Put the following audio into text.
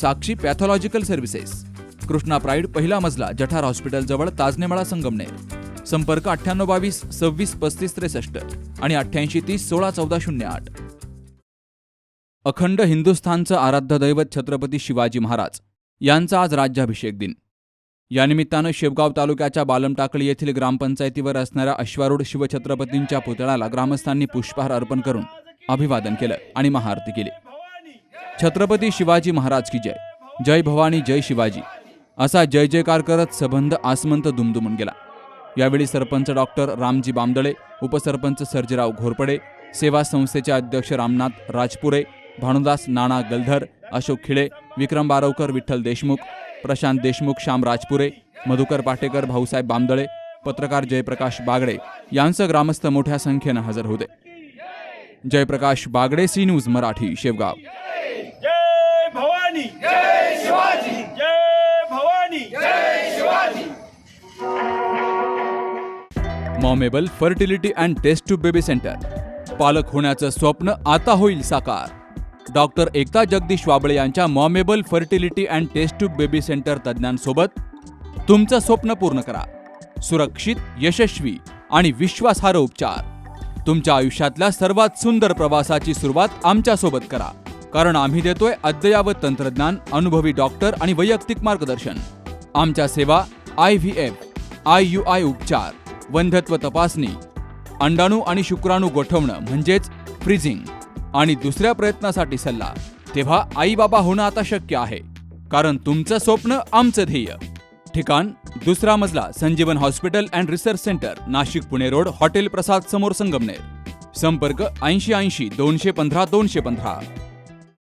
Sakshi pathological services. Krishna pride पहिला मजला जठार हॉस्पिटलजवळ ताजनेमाळा संगमनेर. संपर्क अठ्ठ्याण्णव बावीस सव्वीस पस्तीस त्रेसष्ट आणि अठ्ठ्याऐंशी तीस सोळा चौदा शून्य आठ. अखंड हिंदुस्थानचं आराध्य दैवत छत्रपती शिवाजी महाराज यांचा आज राज्याभिषेक दिन. यानिमित्तानं शेवगाव तालुक्याच्या बालमटाकळी येथील ग्रामपंचायतीवर असणाऱ्या अश्वारूढ शिवछत्रपतींच्या पुतळ्याला ग्रामस्थांनी पुष्पहार अर्पण करून अभिवादन केलं आणि महाआरती केली. छत्रपती शिवाजी महाराज की जय. जय भवानी जय शिवाजी. असा जय जयकार करत सबंध आसमंत दुमदुमून गेला. यावेळी सरपंच डॉक्टर रामजी बामदळे उपसरपंच सर्जेराव घोरपडे सेवा संस्थेचे अध्यक्ष रामनाथ राजपुरे भानुदास नाना गलधर अशोक खिळे विक्रम बारवकर विठ्ठल देशमुख प्रशांत देशमुख श्याम राजपुरे मधुकर पाटेकर भाऊसाहेब बामदळे पत्रकार जयप्रकाश बागडे यांचं ग्रामस्थ मोठ्या संख्येनं हजर होते. Jayaprakash Bagade C news Marathi Shevgaon. Bhavani. जय शिवाजी जय भवानी। जय Shivaji Momable fertility and test tube baby centre. पालक होण्याचं स्वप्न आता होईल साकार. डॉक्टर एकता जगदीश वाबळे यांच्या Momable fertility and test tube baby centre तज्ज्ञांसोबत तुमचं स्वप्न पूर्ण करा. सुरक्षित यशस्वी आणि विश्वासार्ह उपचार. तुमच्या आयुष्यातल्या सर्वात सुंदर प्रवासाची सुरुवात आमच्यासोबत करा. कारण आम्ही देतोय अद्ययावत तंत्रज्ञान अनुभवी डॉक्टर आणि वैयक्तिक मार्गदर्शन. आमच्या सेवा I V F I U I उपचार वंध्यत्व तपासणी अंडाणू आणि शुक्राणू गोठवणं म्हणजेच फ्रीजिंग आणि दुसऱ्या प्रयत्नासाठी सल्ला. तेव्हा आई बाबा होणं आता शक्य आहे. कारण तुमचं स्वप्न आमचं ध्येय. ठिकाण दुसरा मजला Sanjeevan hospital and research centre Nashik Pune road hotel Prasad समोर संगमनेर. संपर्क ऐंशी ऐंशी दोनशे पंधरा दोनशे पंधरा.